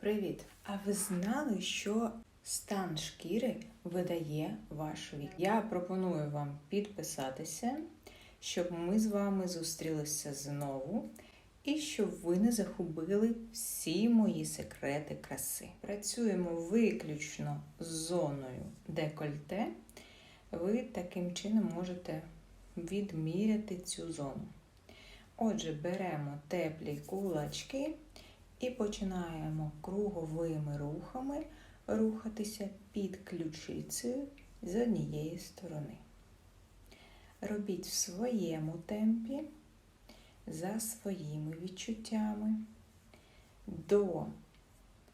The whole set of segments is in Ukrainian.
Привіт! А ви знали, що стан шкіри видає ваш вік? Я пропоную вам підписатися, щоб ми з вами зустрілися знову і щоб ви не загубили всі мої секрети краси. Працюємо виключно з зоною декольте. Ви таким чином можете відміряти цю зону. Отже, беремо теплі кулачки і починаємо круговими рухами рухатися під ключицею з однієї сторони. Робіть в своєму темпі, за своїми відчуттями до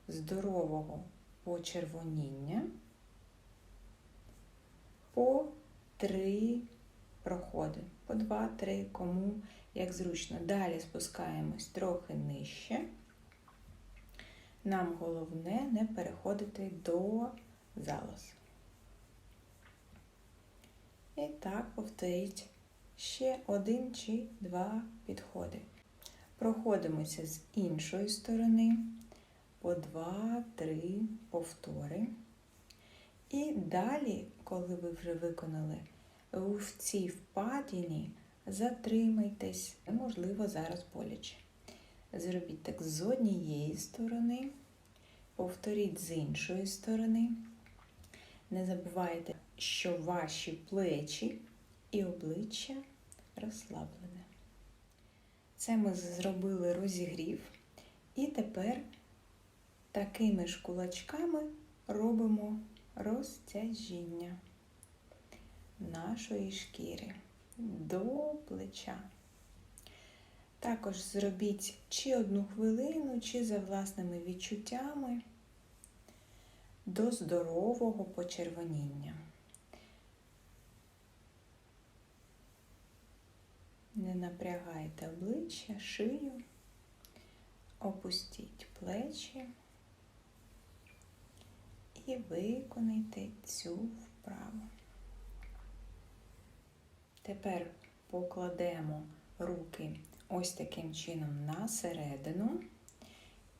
здорового почервоніння по три проходи, по два-три, кому як зручно. Далі спускаємось трохи нижче. Нам головне не переходити до залоз. І так повторіть ще один чи два підходи. Проходимося з іншої сторони по два-три повтори. І далі, коли ви вже виконали в цій впадіні, затримайтесь, можливо, зараз боляче. Зробіть так з однієї сторони, повторіть з іншої сторони. Не забувайте, що ваші плечі і обличчя розслаблене. Це ми зробили розігрів. І тепер такими ж кулачками робимо розтяжіння нашої шкіри до плеча. Також зробіть чи одну хвилину, чи за власними відчуттями до здорового почервоніння. Не напрягайте обличчя, шию, опустіть плечі і виконайте цю вправу. Тепер покладемо руки ось таким чином на середину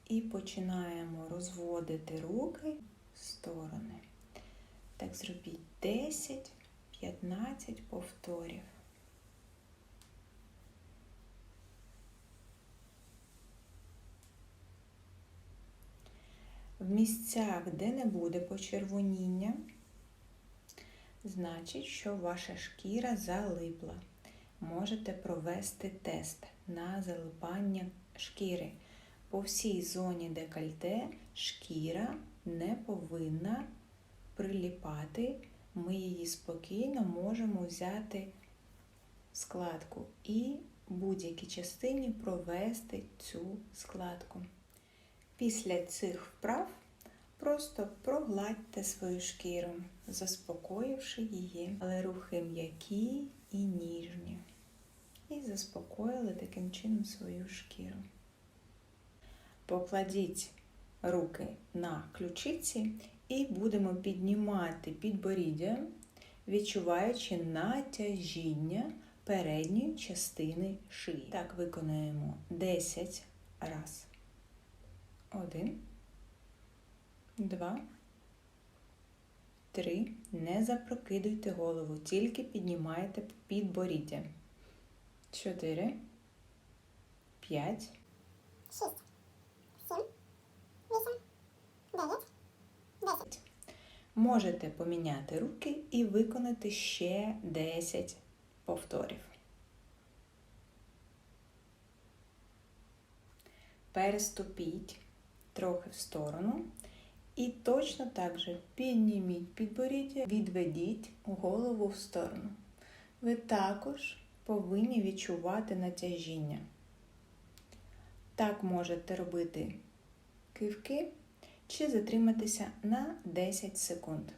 і починаємо розводити руки в сторони. Так зробіть 10-15 повторів. В місцях, де не буде почервоніння, значить, що ваша шкіра залипла. Можете провести тест на залипання шкіри. По всій зоні декольте шкіра не повинна приліпати. Ми її спокійно можемо взяти складку і будь-якій частині провести цю складку. Після цих вправ просто прогладьте свою шкіру, заспокоївши її, але рухи м'які і ніжні. І заспокоїли таким чином свою шкіру. Покладіть руки на ключиці і будемо піднімати підборіддя, відчуваючи натяжіння передньої частини шиї. Так виконуємо 10 раз. Один, два, три. Не запрокидуйте голову, тільки піднімаєте підборіддя. Чотири, п'ять, шість, сім, вісім, дев'ять, десять. Можете поміняти руки і виконати ще 10 повторів. Переступіть трохи в сторону і точно так же підніміть підборіддя, відведіть голову в сторону. Ви також повинні відчувати натяжіння. Так можете робити кивки чи затриматися на 10 секунд.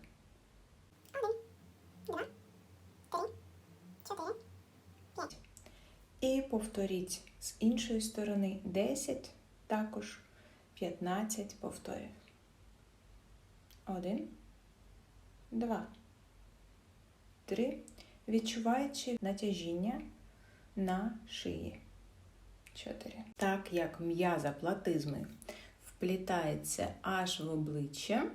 І повторіть з іншої сторони 10, також 15 повторів. Один, два, три. Відчуваючи натяжіння на шиї. Чотири. Так як м'яза платизми вплітається аж в обличчя,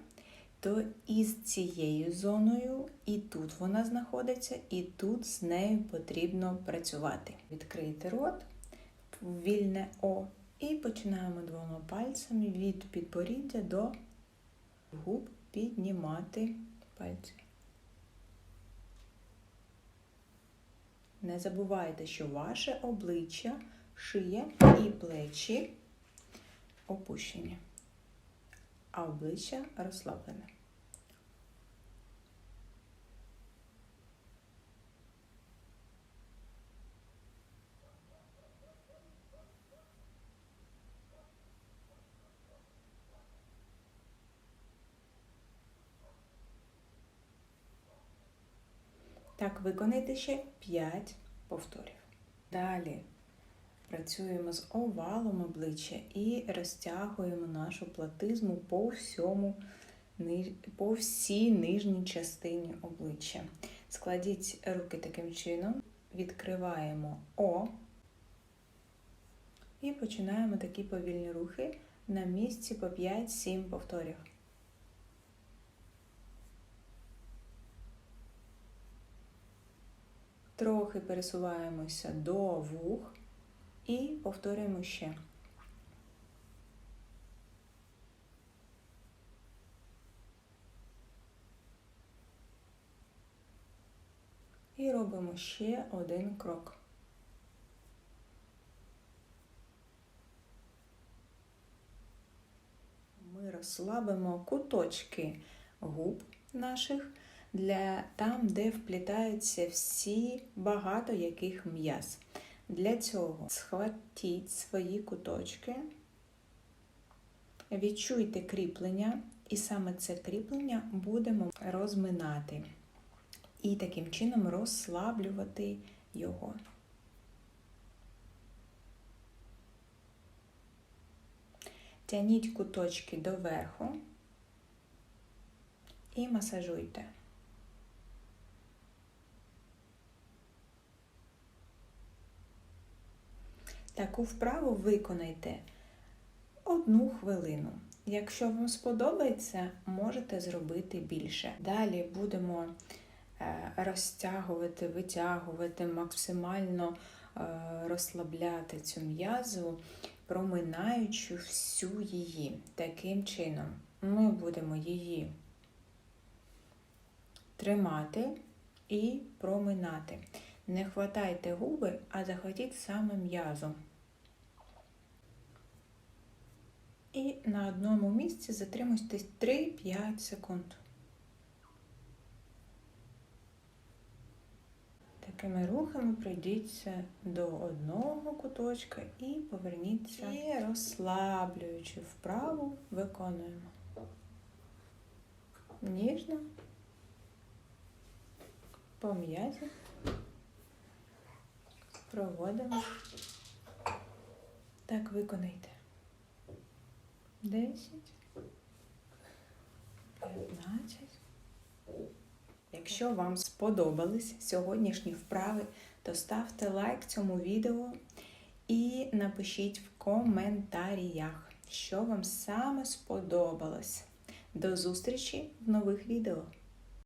то із цією зоною і тут вона знаходиться, і тут з нею потрібно працювати. Відкрийте рот, вільне О, і починаємо двома пальцями від підборіддя до губ піднімати пальці. Не забувайте, що ваше обличчя, шия і плечі опущені, а обличчя розслаблене. Так, виконайте ще 5 повторів. Далі працюємо з овалом обличчя і розтягуємо нашу платизму по всьому по всій нижній частині обличчя. Складіть руки таким чином, відкриваємо О і починаємо такі повільні рухи на місці по 5-7 повторів. Трохи пересуваємося до вух і повторюємо ще. І робимо ще один крок. Ми розслабимо куточки губ наших для там, де вплітаються всі багато яких м'яз. Для цього схватіть свої куточки, відчуйте кріплення, і саме це кріплення будемо розминати і таким чином розслаблювати його. Тяніть куточки доверху і масажуйте. Таку вправу виконайте одну хвилину. Якщо вам сподобається, можете зробити більше. Далі будемо е, розтягувати, витягувати, максимально е, розслабляти цю м'язу, проминаючи всю її. Таким чином, ми будемо її тримати і проминати. Не хватайте губи, а захватіть саме м'язо. І на одному місці затримуйтесь 3-5 секунд. Такими рухами пройдіться до одного куточка і поверніться і розслаблюючи вправу, виконуємо. Ніжно, по м'язі проводимо. Так, виконайте. 10, 15. Якщо вам сподобались сьогоднішні вправи, то ставте лайк цьому відео і напишіть в коментарях, що вам саме сподобалось. До зустрічі в нових відео!